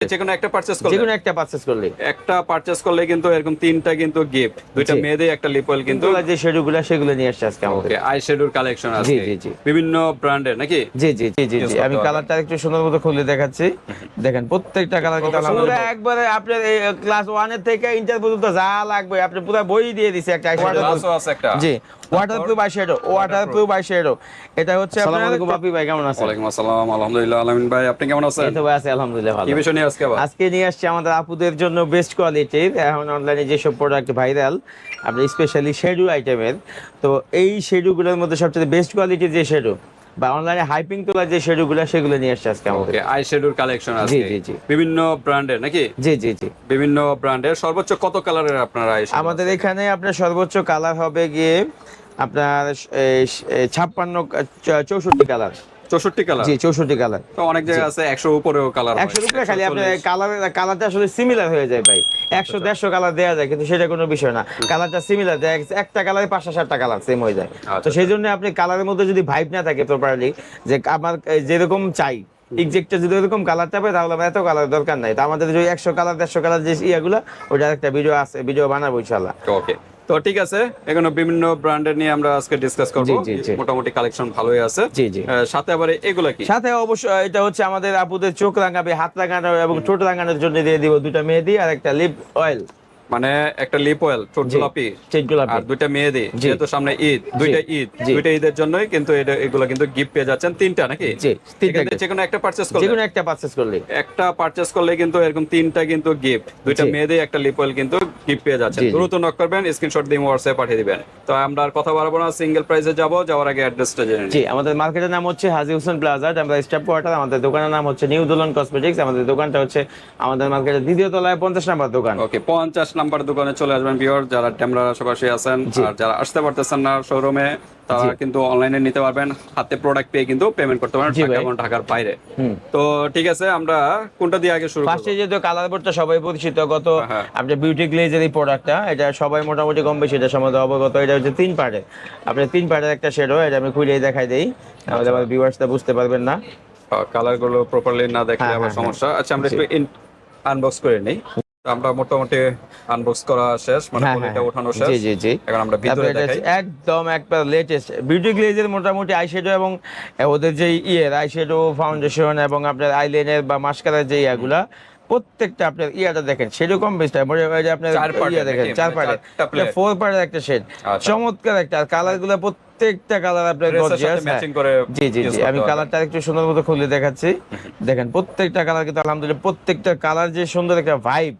যে একটা পারচেজ করলে। যে একটা পারচেস করলে। একটা পারচেজ করলে কিন্তু এরকম তিনটা কিন্তু গিফট দুইটা মেয়েদের একটা লিপ কিন্তু। কিন্তু যে শেডুগুলো সেগুলো নিয়ে আসছে আজকে আমাদের। আই শ্যাডোর কালেকশন আছে জি, জি, জি। বিভিন্ন ব্র্যান্ডের নাকি? জি জি জি জি জি। আমি কালারটা একটু সুন্দর মতো খুলে দেখাচ্ছি। দেখেন প্রত্যেকটা কালার কিন্তু পুরো একবারে আপনার ক্লাস ওয়ানের থেকে ইন্টার পর্যন্ত যা লাগবে আপনি পুরো বই দিয়ে দিছে একটা গ্লাসও আছে একটা। জি waterproof eye shadow waterproof eye shadow এটা হচ্ছে আসসালামু আলাইকুম। ভাই কেমন আছেন? ওয়ালাইকুম আসসালাম আলহামদুলিল্লাহ আলামিন ভাই আপনি কেমন আছেন? এই তো ভাই আছে আলহামদুলিল্লাহ ভালো। কি বিষয় নিয়ে আজকে আজকে নিয়ে আসছি আমাদের আপুদের জন্য বেস্ট কোয়ালিটির এখন অনলাইনে যেসব প্রোডাক্ট ভাইরাল আপনি স্পেশালি শেডু আইটেমের তো এই শেডুগুলোর মধ্যে সবচেয়ে বেস্ট কোয়ালিটির যে শেডু বা অনলাইনে হাইপিং তোলা যে শেডুগুলো সেগুলো নিয়ে আসছে আজকে আমাদের। আই শ্যাডোর কালেকশন আছে। জি, জি, জি। বিভিন্ন ব্র্যান্ডের নাকি? জি জি জি। বিভিন্ন ব্র্যান্ডের সর্বোচ্চ কত কালারের আপনার আই আমাদের এখানে আপনার সর্বোচ্চ কালার হবে গিয়ে আপনার ছাপ্পান্ন চৌষট্টি কালার চৌষট্টি কালার? জি চৌষট্টি কালার। তো অনেক জায়গায় আছে একশো উপরেও কালার একশো রুপে খালি আপনার কালার কালারটা আসলে সিমিলার হয়ে যায় ভাই। একশো দেড়শো কালার দেওয়া যায় কিন্তু সেটা কোনো বিষয় না। কালারটা সিমিলার একটা কালারে পাঁচটা সাতটা কালার সেম হয়ে যায়। তো আচ্ছা। সেই জন্য আপনি কালারের মধ্যে যদি ভাইব না থাকে প্রপারলি যে আমার যেরকম চাই এক্সাক্টটা যদি এরকম কালারটা পাই তাহলে আমার এত কালার দরকার নাই। তো আমাদের যে একশো কালার দেড়শো কালার যে ইয়াগুলো ওটার একটা ভিডিও আছে ভিডিও বানাবো ইনশাল্লাহ ওকে তো ঠিক আছে এখানে বিভিন্ন ব্র্যান্ডের নিয়ে আমরা আজকে ডিসকাস করব। মোটামুটি কালেকশন ভালোই আছে জি, জি। সাথে আবার এগুলা কি সাথে অবশ্য এটা হচ্ছে আমাদের আপুদের চোখ রাঙাবে হাত রাঙানো এবং ঠোঁট রাঙানোর জন্য দিয়ে দিব দুটা মেহেদি আর একটা লিপ অয়েল মানে একটা লিপ অয়েল ছোট গোলাপি। আর দুইটা মেয়েদের জি। যেহেতু সামনে ঈদ দুইটা ঈদ। দুইটা ঈদের জন্যই কিন্তু এটা এগুলো কিন্তু গিফট পেয়ে যাচ্ছেন তিনটা নাকি। যে কোনো একটা পারচেজ যে করলে। কোনো একটা পারচেস করলে। একটা পারচেজ করলে কিন্তু এরকম তিনটা কিন্তু গিফট দুইটা জি। মেয়েদের একটা লিপ অয়েল কিন্তু গিফট পেয়ে যাচ্ছেন। দ্রুত নক করবেন স্ক্রিনশট দিয়ে হোয়াটসঅ্যাপে পাঠিয়ে দিবেন। তো আমরা আর কথা বাড়াবো না সিঙ্গেল প্রাইসে যাব যাওয়ার আগে অ্যাড্রেসটা জেনে জি আমাদের মার্কেটের নাম হচ্ছে হাজি হোসেন প্লাজা আমরা স্টাফ কোয়ার্টার আমাদের দোকানের নাম হচ্ছে নিউ দোলন কসমেটিক্স আমাদের দোকানটা হচ্ছে আমাদের মার্কেটের দ্বিতীয় তলায় পঞ্চাশ নাম্বার দোকান। ওকে পঞ্চাশ নাম্বার দোকানে চলে আসবেন বিয়র যারা ট্যামরার আশেপাশে আছেন আর যারা আসতে পারতেছেন না শোরুমে তারা কিন্তু অনলাইনে নিতে পারবেন। হাতে প্রোডাক্ট পেয়ে কিন্তু পেমেন্ট করতে পারবেন ঢাকা এবং ঢাকার বাইরে। তো ঠিক আছে আমরা কোনটা দিয়ে আগে শুরু করব? ফার্স্টে যেহেতু কালার বোর্ডটা সবাই পরিচিত গত হ্যাঁ। আপনার বিউটি গ্লেজের এই প্রোডাক্টটা এটা সবাই মোটামুটি কম বেশি এটা সম্বন্ধে অবগত এটা হচ্ছে তিন পার্টের আপনার তিন পার্টের একটা শেডো এটা আমি খুলে দেখাই দেই তাহলে আমার ভিউয়ার্সটা বুঝতে পারবেন না। কালারগুলো প্রপারলি না দেখলে হ্যাঁ, আবার হ্যাঁ, সমস্যা। আচ্ছা আমরা একটু আনবক্স করে নেই। আমরা মোটামুটি আনবক্স করা শেষ মানে হ্যাঁ, পলিটা হ্যাঁ, ওঠানো শেষ। জি জি জি। এখন আমরা ভিতরে দেখাই। একদম একবার লেটেস্ট বিউটি গ্লেজের মোটামুটি আইশ্যাডো এবং ওদের যে ইয়ের আইশ্যাডো ফাউন্ডেশন এবং আপনার আইলাইনার বা মাস্কারার যে ইয়াগুলা প্রত্যেকটা আপনার ইয়াটা দেখেন সেরকম বেস্ট আপনার ইয়ে দেখেন চার মানে পার্টের। ফোর পার্টের একটা শেড আচ্ছা। চমৎকার একটা আর কালারগুলো প্রত্যেকটা কালার আপনার গর্জিয়াস জি জি জি আমি কালারটা একটু সুন্দর মতো খুলে দেখাচ্ছি। দেখেন প্রত্যেকটা কালার কিন্তু আলহামদুলিল্লাহ প্রত্যেকটা কালার যে সুন্দর একটা ভাইব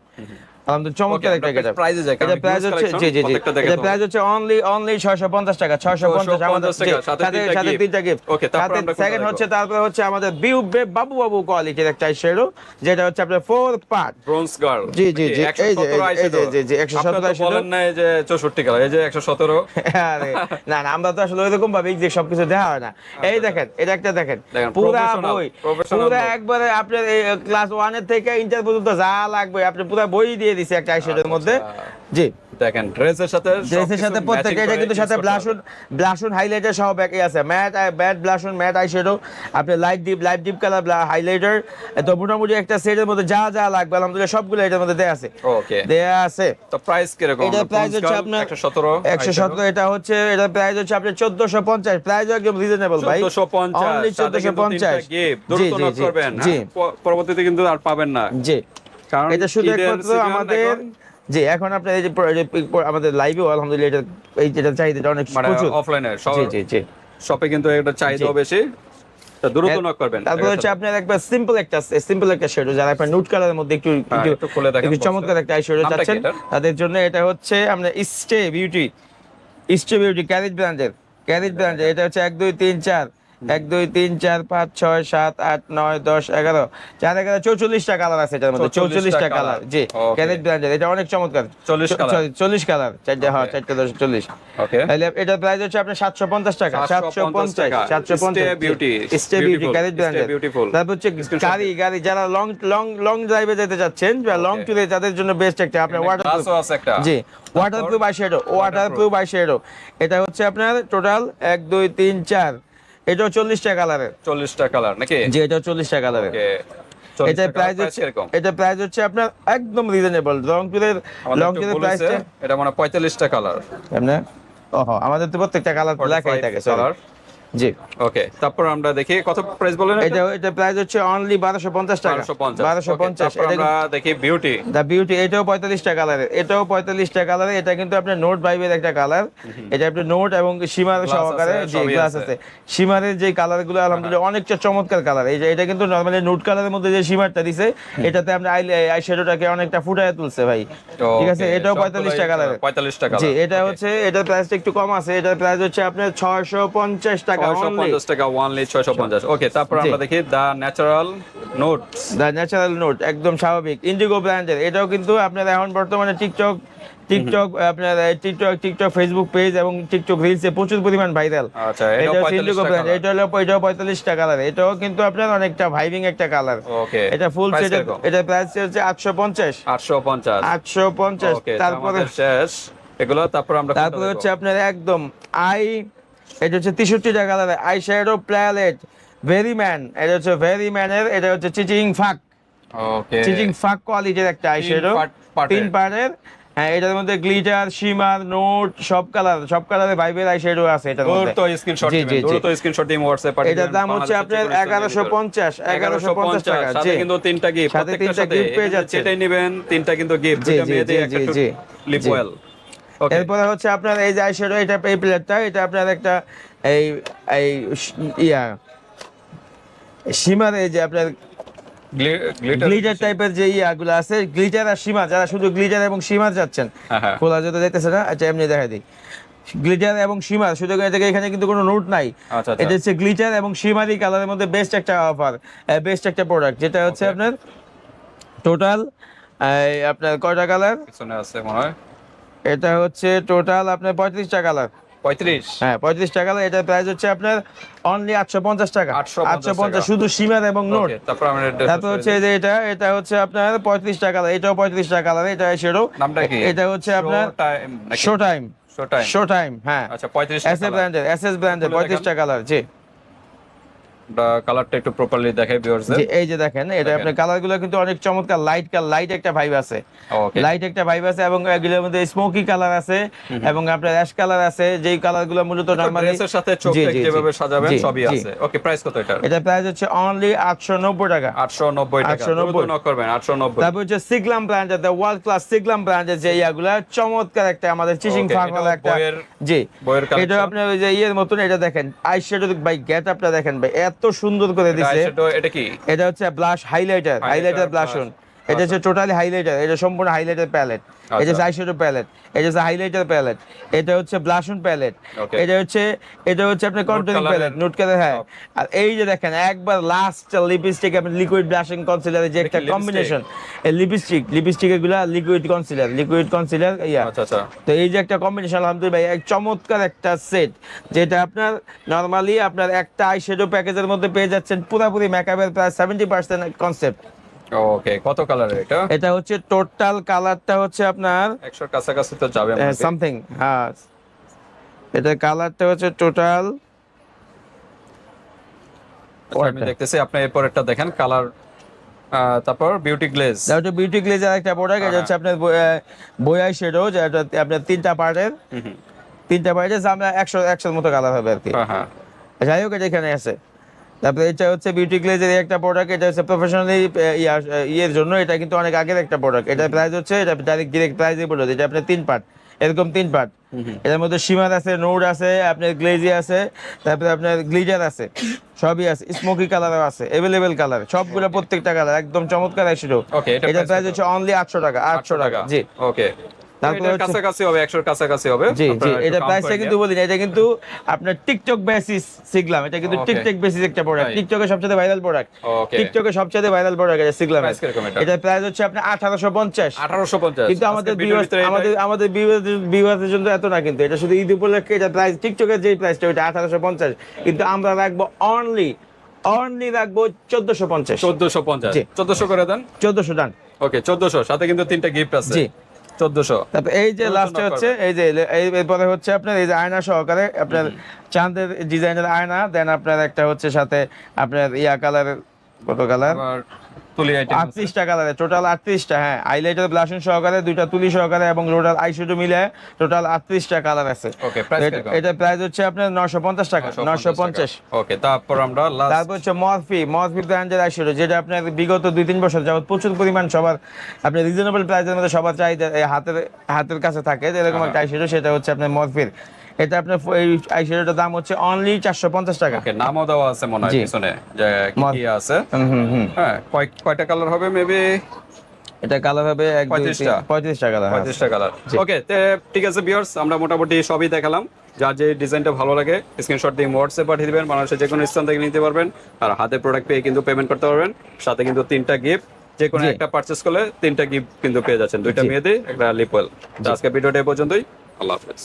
আলহামদুলিল্লাহ চমৎকার একটা গেটআপ প্রাইসে এটা প্রাইস হচ্ছে জি জি জি। এটা প্রাইস হচ্ছে অনলি অনলি 650 টাকা 650 আমাদের 650 টাকা, জি, সাথে সাথে তিনটা গিফট Okay, তারপর আমরা সেকেন্ড হচ্ছে তারপরে হচ্ছে আমাদের বিউ বে বাবু বাবু কোয়ালিটির একটা যেটা হচ্ছে আপনার ফোর পার্ট ব্রোঞ্জ গার্ল জি, জি, জি, এই যে, এই যে, জি, জি, 117 eyeshadow। বলেন না এই যে 64 কালার এই যে 117 আরে না না আমরা তো আসলে ওইরকম ভাবে যে সবকিছু দেওয়া হয় না। এই দেখেন এটা একটা দেখেন। পুরা বই পুরা একবারে আপনার ক্লাস ওয়ানের থেকে ইন্টার পর্যন্ত যা লাগবে আপনি পুরো বই দিয়ে দিছে একটা আইশ্যাডোর মধ্যে। জি। দেখেন ড্রেসের সাথে ড্রেসের সাথে প্রত্যেকটা এটা কিন্তু সাথে ব্লাশন ব্লাশন হাইলাইটার সহ ব্যাকে আছে matte matte blush on matte eyeshadow আপনি light deep light deep colour highlighter তো মোটামুটি একটা সেটের মধ্যে যা যা লাগবে আলহামদুলিল্লাহ সবগুলো এটার মধ্যে দেয়া আছে। ওকে দেয়া আছে। তো প্রাইস কি রকম এটা প্রাইস হচ্ছে আপনার 117 একশো সতেরো এটা হচ্ছে এটা প্রাইস হচ্ছে আপনার চোদ্দশো পঞ্চাশ প্রাইস একদম রিজনেবল ভাই। 1450 অনলি চোদ্দশো পঞ্চাশ। গিফট জি দ্রুত জি জি করবেন? পরবর্তীতে কিন্তু আর পাবেন না। জি। এটা শুধু একমাত্র আমাদের এখন জি এখন আপনার এই যে আমাদের লাইভেও আলহামদুলিল্লাহ এটা এই যেটা চাহিদাটা অনেক মানে প্রচুর। অফলাইনে জি জি জি। শপে কিন্তু এটা চাহিদা বেশি। দ্রুত নক করবেন। তারপর হচ্ছে আপনার একবার সিম্পল একটা সিম্পল একটা শেডো যারা আপনার নুট কালারের মধ্যে একটু হ্যাঁ, একটু একটু চমৎকার একটা আই শেডো নামটা কি চাচ্ছেন। তাদের জন্য এটা হচ্ছে আমরা স্টে বিউটি স্টে বিউটি ক্যারিজ ব্র্যান্ডের ক্যারিজ ব্র্যান্ডের এটা হচ্ছে এক দুই তিন চার। এক দুই তিন চার পাঁচ ছয় সাত আট নয় দশ এগারো। চার এগারো চৌচল্লিশটা কালার আছে এটার মধ্যে। 44টা চৌচল্লিশটা কালার। জি. ক্যারিজ ব্র্যান্ডের এটা অনেক চমৎকার। 40 colour। Sorry, চল্লিশ কালার চারটে হ্যাঁ. চারটে দশ চল্লিশ। তাহলে এটার প্রাইস হচ্ছে আপনার সাতশো পঞ্চাশ টাকা। সাতশো পঞ্চাশ। সাতশো পঞ্চাশ স্টে বিউটি ক্যারিজ ব্র্যান্ডের তারপর হচ্ছে গাড়ি গাড়ি যারা লং লং লং ড্রাইভে যেতে চাচ্ছেন বা লং. ট্যুরে তাদের জন্য বেস্ট একটা আপনার ওয়াটার জি waterproof eye shadow waterproof eye এটা হচ্ছে আপনার টোটাল এক দুই তিন চার। এটাও চল্লিশটা কালারের 40টা কালার নাকি? জি এটাও চল্লিশটা কালারের চল্লিশ এটা টাকা প্রাইস হচ্ছে? এটা প্রাইস হচ্ছে আপনার একদম রিজনেবল রংপুরের রংপুরের প্রাইসটা এটা মানে পঁয়তাল্লিশটা কালার এমনি ওহো আমাদের তো প্রত্যেকটা কালার লেখাই থাকে। কালার জি। ওকে তারপর আমরা দেখি কত প্রাইস বলেন এটা এটা প্রাইস হচ্ছে অনলি বারোশো পঞ্চাশ টাকা। বারোশো পঞ্চাশ বারোশো পঞ্চাশ তারপর আমরা দেখি বিউটি দা বিউটি এটাও পঁয়তাল্লিশটা কালারের এটাও পঁয়তাল্লিশটা কালারের এটা কিন্তু আপনার নোট ভাইবের একটা কালার এটা আপনি নোট এবং সীমার সহকারে যে গ্লাস আছে। সীমারের যে কালারগুলো আলহামদুলিল্লাহ অনেকটা চমৎকার কালার এই যে এটা কিন্তু নর্মালি নোট কালারের মধ্যে যে সীমারটা দিছে এটাতে আপনি আই আই শ্যাডোটাকে অনেকটা ফুটায় তুলছে ভাই। ঠিক আছে? এটাও পঁয়তাল্লিশটা কালারের পঁয়তাল্লিশটা কালার জি এটা হচ্ছে এটার প্রাইসটা একটু কম আছে এটার প্রাইস হচ্ছে আপনার ছয়শো পঞ্চাশ টাকা ছয়শো only। পঞ্চাশ টাকা ওয়ানলি ছয়শো পঞ্চাশ। ওকে তারপর আমরা দেখি the natural notes the natural note একদম স্বাভাবিক। ইন্ডিগো ব্র্যান্ডের এটাও কিন্তু আপনার এখন বর্তমানে টিকটক টিকটক আপনার টিকটক টিকটক ফেসবুক পেজ এবং টিকটক রিলসে প্রচুর পরিমাণ ভাইরাল আচ্ছা এটা এটা ইন্ডিগো ব্র্যান্ড এটা হলো এটাও পঁয়তাল্লিশটা কালার এটাও কিন্তু আপনার অনেকটা ভাইবিং একটা কালার ওকে এটা ফুল সেট এটা প্রাইস হচ্ছে আটশো পঞ্চাশ। আটশো পঞ্চাশ। আটশো পঞ্চাশ তারপরে তারপরে শেষ। এগুলো তারপর আমরা তারপরে হচ্ছে আপনার একদম আই এটা হচ্ছে তেষট্টিটা colour eye shadow palette very man এটা হচ্ছে ভেরি ম্যানের এটা হচ্ছে চিচিং ফাক চিচিং ফাক কোয়ালিটির একটা আই শ্যাডো তিন পার্টের হ্যাঁ এটার মধ্যে গ্লিটার শিমার নোট সব কালার সব কালারে ভাইবের আই শ্যাডো আছে এটার মধ্যে দ্রুত স্ক্রিনশট দিবেন। দ্রুত স্ক্রিনশট দিয়ে হোয়াটসঅ্যাপ পাঠিয়ে এটার দাম হচ্ছে আপনার যে কোনো স্থানের এগারোশো ভিতর। পঞ্চাশ এগারোশো পঞ্চাশ টাকা সাথে কিন্তু তিনটা গিফট সাথে তিনটা gift পেয়ে যাচ্ছে। যেটাই নেবেন তিনটা কিন্তু গিফট দুটো মেয়েদের একটা। লিপ জি। এরপরে হচ্ছে আপনার এই যে আইশ্যাডো এটা এই প্লেটটা এটা আপনার একটা এই এই ইয়া সীমার এই যে আপনার গ্লিটার টাইপের যে ইয়াগুলো আছে গ্লিটার আর সীমা যারা শুধু গ্লিটার এবং সীমা যাচ্ছেন হ্যাঁ, হ্যাঁ। খোলা যেতে যাইতেছে না আচ্ছা এমনি দেখা দিই। গ্লিটার এবং সীমা শুধু এটাকে এখানে কিন্তু কোনো নোট নাই। আচ্ছা, আচ্ছা। এটা হচ্ছে গ্লিটার এবং সীমারি কালারের মধ্যে বেস্ট একটা অফার বেস্ট একটা প্রোডাক্ট যেটা হচ্ছে আপনার টোটাল আপনার কয়টা কালার আছে মনে হয়। এটা হচ্ছে টোটাল আপনার পঁয়ত্রিশটা কালার পঁয়ত্রিশ? হ্যাঁ পঁয়ত্রিশ টাকা এটার প্রাইস হচ্ছে আপনার অনলি আটশো পঞ্চাশ টাকা। 850 আটশো পঞ্চাশ শুধু সীমার এবং নোট। তারপর হচ্ছে যে এটা এটা হচ্ছে আপনার পঁয়ত্রিশ টাকা এটাও পঁয়ত্রিশ টাকা কালার এটা হচ্ছে আপনার show time show time show time হ্যাঁ। আচ্ছা 35 এস এ ব্র্যান্ডের এস এস ব্র্যান্ডের পঁয়ত্রিশ টাকা জি। কালারটা একটু প্রপারলি দেখাই ভিউয়ার্সদের এই যে দেখেন এটা আপনার কালারগুলো কিন্তু অনেক চমৎকার লাইট লাইট একটা ভাইব আছে। লাইট একটা ভাইব আছে এবং এগুলোর মধ্যে স্মোকি কালার আছে এবং আপনার অ্যাশ কালার আছে যেই কালারগুলো মূলত নরমালি ড্রেসের সাথে চোখ যেভাবে সাজাবেন সবই আছে। ওকে প্রাইস কত এটা এটা প্রাইস হচ্ছে অনলি আটশো নব্বই টাকা। 890 টাকা। 890 দ্রুত নক করবেন 890 তারপর হচ্ছে সিগলাম ব্র্যান্ডের দ্য ওয়ার্ল্ড ক্লাস সিগলাম ব্র্যান্ডের যে ইয়াগুলা চমৎকার একটা আমাদের চিচিং একটা জি। এটা। আপনার ওই যে ইয়ের মতন এটা দেখেন আইশ্যাডো ভাই গেট আপটা দেখেন ভাই এত সুন্দর করে দিছে। এটা কি? এটা হচ্ছে ব্লাশ হাইলাইটার। হাইলাইটার ব্লাশন এটা হচ্ছে টোটালি হাইলাইটার এটা সম্পূর্ণ হাইলাইটার প্যালেট এটা হচ্ছে আচ্ছা। আইশ্যাডো প্যালেট এটা হচ্ছে হাইলাইটার প্যালেট এটা হচ্ছে ব্লাশন প্যালেট এটা হচ্ছে এটা হচ্ছে আপনার কন্ট্রোলিং প্যালেট নোট কালার হ্যাঁ। আর এই যে দেখেন একবার লাস্ট লিপস্টিক আপনি লিকুইড ব্লাশিং কনসিলার যে একটা? কম্বিনেশন লিপস্টিক লিপস্টিক এগুলা liquid concealer liquid concealer yeah. আচ্ছা আচ্ছা। তো এই যে একটা কম্বিনেশন আলহামদুলিল্লাহ ভাই, এক চমৎকার একটা সেট যেটা আপনার নর্মালি আপনার একটা আই শ্যাডো প্যাকেজের মধ্যে পেয়ে যাচ্ছেন পুরোপুরি মেকআপের প্রায় সেভেন্টি পার্সেন্ট কনসেপ্ট ওকে কত কালার এটা? এটা হচ্ছে টোটাল কালারটা হচ্ছে আপনার 100 এর কাছাকাছি তো যাবে সামথিং হ্যাঁ। এটা কালারটা হচ্ছে টোটাল আচ্ছা, আমি দেখতেছি আপনি এরপর একটা দেখেন কালার তারপর বিউটি গ্লেজ এটা বিউটি গ্লেজার একটা প্রোডাক্ট এটা হচ্ছে আপনার বয়াই শেডো যেটা আপনার তিনটা পার্টের তিনটা পার্টের আমরা একশো একশোর মতো কালার হবে আর কি। যাই হোক এটা এখানে আছে। তারপরে এটা হচ্ছে বিউটি গ্লেজের একটা প্রোডাক্ট এটা হচ্ছে প্রফেশনালি ইয়ের জন্য এটা কিন্তু অনেক আগের একটা প্রোডাক্ট এটা প্রাইস হচ্ছে এটা ডাইরেক্ট ডিরেক্ট প্রাইসে বলে এটা আপনার তিন পার্ট এরকম তিন পার্ট এটার মধ্যে সীমার আছে নোড আছে আপনার গ্লেজি আছে তারপরে আপনার গ্লিজার আছে সবই আছে স্মোকি কালারও আছে অ্যাভেলেবেল কালার সবগুলো প্রত্যেকটা কালার একদম চমৎকার আসছিল এটা প্রাইস হচ্ছে অনলি আটশো টাকা আটশো টাকা জি। ওকে তারপর কাছাকাছি হবে 100 এর কাছাকাছি হবে। জি জি এটা প্রাইসটা কিন্তু বলি এটা কিন্তু আপনার টিকটক বেসিস শিখলাম এটা কিন্তু টিকটক বেসিস একটা প্রোডাক্ট তাই। টিকটকের সবচেয়ে ভাইরাল প্রোডাক্ট. টিকটকের সবচেয়ে ভাইরাল প্রোডাক্ট এটা কীরকম এটা? প্রাইস হচ্ছে আপনার 1850 1850 কিন্তু আমাদের আমাদের আমাদের বিভাগের জন্য এত না কিন্তু এটা শুধু ঈদ উপলক্ষে এটা প্রাইস টিকটকের যে প্রাইসটা ওইটা 1850 কিন্তু আমরা রাখব অনলি অনলি রাখব 1450 1450 জি। 1400 করে দেন? 1400 ডান ওকে 1400 সাথে কিন্তু তিনটা গিফট আছে। জি। 1400 তারপর এই যে লাস্ট হচ্ছে এই যে এই- এরপরে হচ্ছে আপনার এই যে আয়না সহকারে আপনার চাঁদের ডিজাইনের আয়না দেন আপনার একটা হচ্ছে সাথে আপনার ইয়া কালার কত কালার তুলি আইটেম আটত্রিশটা কালারে টোটাল আটত্রিশটা হ্যাঁ। হাইলাইটার ব্লাশন সহকারে দুইটা তুলি সহকারে এবং টোটাল আইশ্যাডো মিলে টোটাল আটত্রিশটা কালার আছে। ওকে প্রাইস এটা- প্রাইস হচ্ছে আপনার নশো পঞ্চাশ টাকা নশো পঞ্চাশ ওকে তারপর আমরা লাস্ট তারপর হচ্ছে মরফি মরফি ব্র্যান্ডের আইশ্যাডো যেটা আপনার বিগত দুই তিন বছর যাবত প্রচুর পরিমাণ সবার আপনি রিজনেবল প্রাইসের মধ্যে সবার চাহিদা হাতের হাতের কাছে থাকে এরকম একটা আইশ্যাডো সেটা হচ্ছে আপনার মরফির এটা আপনার এই আইশ্যাডোটার দাম হচ্ছে অনলি চারশো পঞ্চাশ টাকা। ওকে নামও দেওয়া আছে মনে হয় পিছনে যে কি আছে। হুম হুম হুম। হ্যাঁ কয়টা কালার হবে মেবি এটা কালার হবে 35টা? পঁয়ত্রিশটা। কালার পঁয়ত্রিশটা কালার ওকে ঠিক আছে ভিউয়ার্স আমরা মোটামুটি সবই দেখালাম। যার যে ডিজাইনটা ভালো লাগে স্ক্রিনশট দিয়ে হোয়াটসঅ্যাপ পাঠিয়ে দিবেন বাংলাদেশের যে কোনো স্থান থেকে নিতে পারবেন। আর হাতে প্রোডাক্ট পেয়ে কিন্তু পেমেন্ট করতে পারবেন। সাথে কিন্তু তিনটা গিফট যে কোনো একটা পারচেস করলে তিনটা গিফট কিন্তু পেয়ে যাচ্ছেন। দুইটা মেয়েদের একটা লিপওয়েল আজকে ভিডিওটা এই পর্যন্তই। আল্লাহ হাফেজ।